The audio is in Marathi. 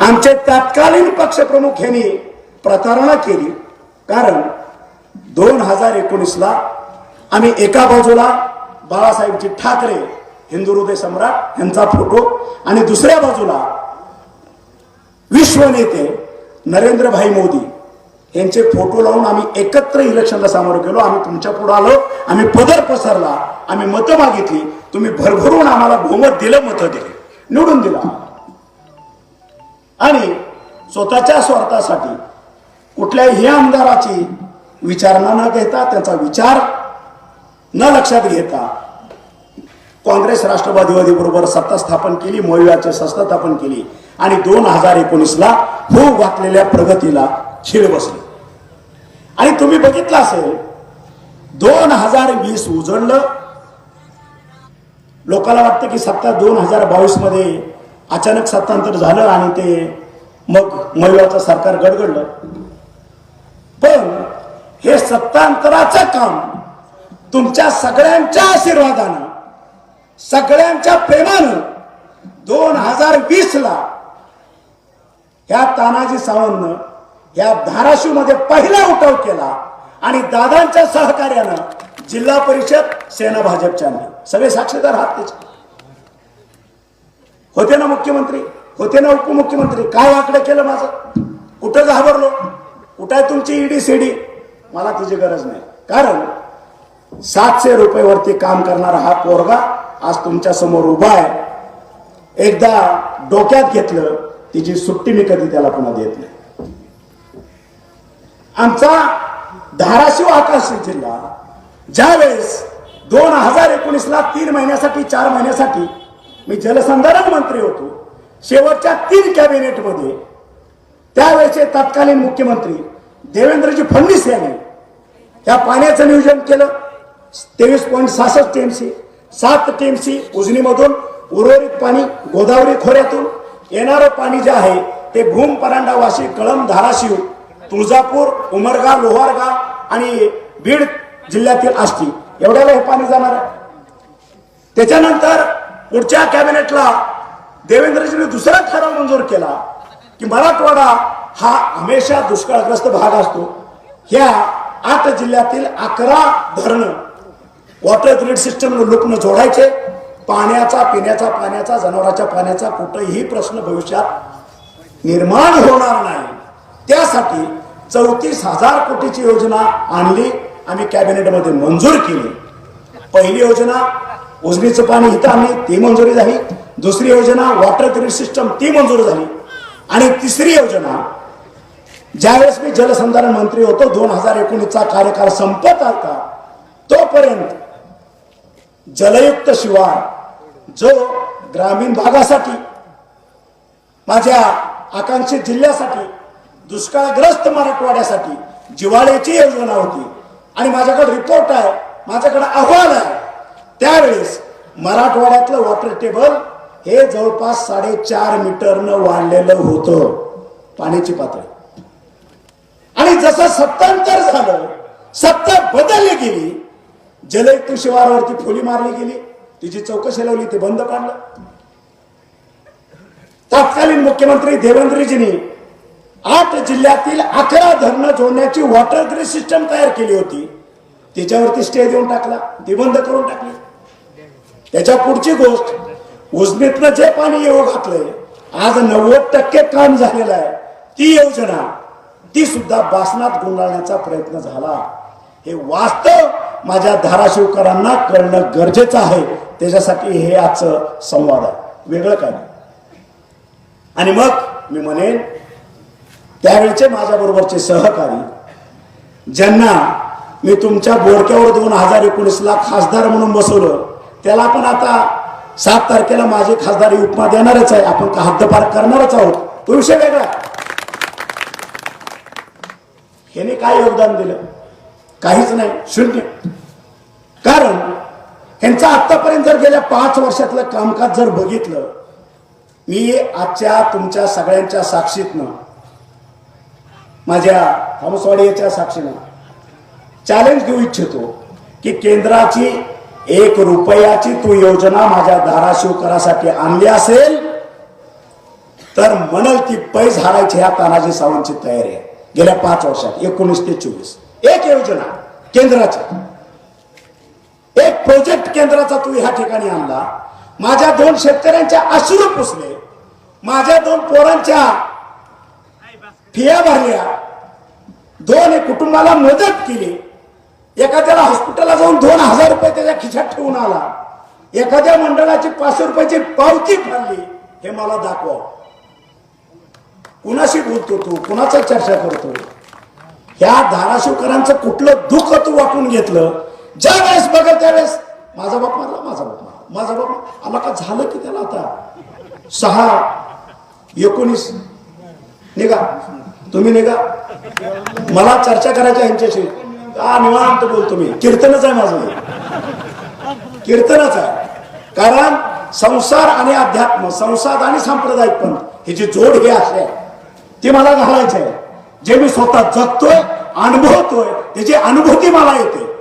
आमचे तत्कालीन पक्षप्रमुख यांनी प्रतारणा केली. कारण दोन हजार एकोणीसला आम्ही एका बाजूला बाळासाहेबजी ठाकरे हिंदू हृदय सम्राट यांचा फोटो आणि दुसऱ्या बाजूला विश्व नेते नरेंद्रभाई मोदी यांचे फोटो लावून आम्ही एकत्र इलेक्शनला सामोरं गेलो. आम्ही तुमच्यापुढे आलो. आम्ही पदर पसरला. आम्ही मतं मागितली. तुम्ही भरभरून आम्हाला बहुमत दिलं मतं दिली. निवडून दिला. आणि स्वतःच्या स्वार्थासाठी कुठल्याही आमदाराची विचारणा न घेता त्यांचा विचार न लक्षात घेता काँग्रेस राष्ट्रवादीवादी बरोबर सत्ता स्थापन केली मोहियाची संस्था स्थापन केली आणि दोन हजार एकोणीसला खूप वाकलेल्या प्रगतीला खीळ बसली. आणि तुम्ही बघितलं असेल दोन हजार वीस उजळलं. लोकांना वाटतं की सत्ता दोन हजार बावीसमध्ये अचानक सत्तांतर झालं आणि ते मग महिलाचं सरकार गडगडलं. पण हे सत्तांतराचं काम तुमच्या सगळ्यांच्या आशीर्वादानं सगळ्यांच्या प्रेमानं दोन हजार वीस ला ह्या तानाजी सावंतनं या धाराशिवमध्ये पहिला उठाव केला आणि दादांच्या सहकार्यानं जिल्हा परिषद सेना भाजपच्या सगळे साक्षीदार आहात त्याचे. होते ना मुख्यमंत्री? होते ना उपमुख्यमंत्री? काय वाकडं केलं माझं? कुठं घाबरलो? कुठं आहे तुमची ईडी सीडी मला तिची गरज नाही. कारण सातशे रुपयेवरती काम करणारा हा पोरगा आज तुमच्यासमोर उभा आहे. एकदा डोक्यात घेतलं तिची सुट्टी मी कधी त्याला पुन्हा देत नाही. आमचा धाराशिव आकाशी जिल्हा ज्यावेळेस दोन हजार एकोणीसला तीन महिन्यासाठी चार महिन्यासाठी मी जलसंधारण मंत्री होतो शेवटच्या तीन कॅबिनेटमध्ये त्यावेळेचे तत्कालीन मुख्यमंत्री देवेंद्रजी फडणवीस यांनी या पाण्याचं नियोजन केलं. तेवीस पॉईंट सहासष्ट टी एमसी सात टी एमसी उजनीमधून उर्वरित पाणी गोदावरी खोऱ्यातून येणारं पाणी जे आहे ते भूम परांडा कळम धाराशिव तुळजापूर उमरगा लोहारगा आणि बीड जिल्ह्यातील आष्टी. एवढ्याला हे पाणी जाणार आहे. त्याच्यानंतर पुढच्या कॅबिनेटला देवेंद्रजीने दुसरा ठराव मंजूर केला की मराठवाडा हा हमेशा दुष्काळग्रस्त भाग असतो. ह्या आठ जिल्ह्यातील अकरा धरणं वॉटर ग्रीड सिस्टम लोकनं जोडायचे. पाण्याचा पिण्याचा पाण्याचा जनावराच्या पाण्याचा कुठेही प्रश्न भविष्यात निर्माण होणार नाही. त्यासाठी चौतीस हजार कोटीची योजना आणली आम्ही कॅबिनेटमध्ये मंजूर केली. पहिली योजना उजनीचं पाणी इथं आणली ती मंजुरी झाली. दुसरी योजना वॉटर ग्रीड सिस्टम ती मंजूर झाली. आणि तिसरी योजना ज्यावेळेस मी जलसंधारण मंत्री होतो दोन हजार एकोणीसचा कार्यकाळ संपत आता तोपर्यंत जलयुक्त शिवार जो ग्रामीण भागासाठी माझ्या आकांक्षित जिल्ह्यासाठी दुष्काळग्रस्त मराठवाड्यासाठी जिवाळ्याची योजना होती. आणि माझ्याकडे रिपोर्ट आहे माझ्याकडे अहवाल आहे. त्यावेळेस मराठवाड्यातलं वॉटर टेबल हे जवळपास साडेचार मीटरनं वाढलेलं होतं पाण्याची पातळी. आणि जसं सत्तांतर झालं सत्ता बदलली गेली जलयुक्त शिवारावरती फोली मारली गेली तिची चौकशी लावली ते बंद पाडलं. तत्कालीन मुख्यमंत्री देवेंद्रजींनी आठ जिल्ह्यातील अकरा धरणं जोडण्याची वॉटर ग्रीड सिस्टम तयार केली होती. तिच्यावरती स्टे देऊन टाकला ती बंद करून टाकली. त्याच्या पुढची गोष्ट उजनीतनं जे पाणी येऊ घातलंय आज नव्वद टक्के काम झालेलं आहे. ती योजना ती सुद्धा बासनात गुंडाळण्याचा प्रयत्न झाला. हे वास्तव माझ्या धाराशिवकरांना कळणं गरजेचं आहे. त्याच्यासाठी हे आजचं संवाद आहे. वेगळं काय आणि मग मी म्हणेन त्यावेळेचे माझ्याबरोबरचे सहकारी ज्यांना मी तुमच्या बोडक्यावर दोन हजार एकोणीसला खासदार म्हणून बसवलं त्याला पण आता सात तारखेला माझी खासदारी उपमा देणारच आहे. आपण का हद्दपार करणारच आहोत? तो विषय वेगळा ह्याने काय योगदान दिलं? काहीच नाही. शून्य. कारण यांचं आतापर्यंत जर गेल्या पाच वर्षातलं कामकाज जर बघितलं मी आजच्या तुमच्या सगळ्यांच्या साक्षीतनं माझ्या थॉमसवाडीच्या साक्षीनं चॅलेंज देऊ इच्छितो की केंद्राची एक रुपयाची तू योजना माझ्या धाराशिवकरासाठी आणली असेल तर म्हणल ती पैस हारायची ह्या तानाजी सावंतची तयारी आहे. गेल्या पाच वर्षात एकोणीस ते चोवीस. एक योजना केंद्राची. एक प्रोजेक्ट केंद्राचा तू ह्या ठिकाणी आणला. माझ्या दोन शेतकऱ्यांच्या अश्रू पुसले. माझ्या दोन पोरांच्या फिया भरल्या. दोन एक कुटुंबाला मदत केली. एखाद्याला हॉस्पिटलला जाऊन दोन हजार रुपये त्याच्या खिशात ठेवून आला. एखाद्या मंडळाची पाचशे रुपयाची पावती फाडली. हे मला दाखवा. कुणाशी बोलतो तू? कुणाचा चर्चा करतो? ह्या धाराशिवकरांचं कुठलं दुःख तू वाटून घेतलं? ज्या वेळेस बघल त्यावेळेस माझा बाप मारला माझा बाप मारला. माझा बाप आम्हाला आला का झालं की त्याला आता? सहा एकोणीस. निघा. तुम्ही निघा. मला चर्चा करायची यांच्याशी. का निवांत बोलतो मी. कीर्तनच आहे माझं. कीर्तनच आहे. कारण संसार आणि अध्यात्म संसार आणि सांप्रदायिक पण हे जे जोड हे असे ते मला घालायची आहे जे मी स्वतः जगतोय अनुभवतोय त्याची अनुभूती मला येते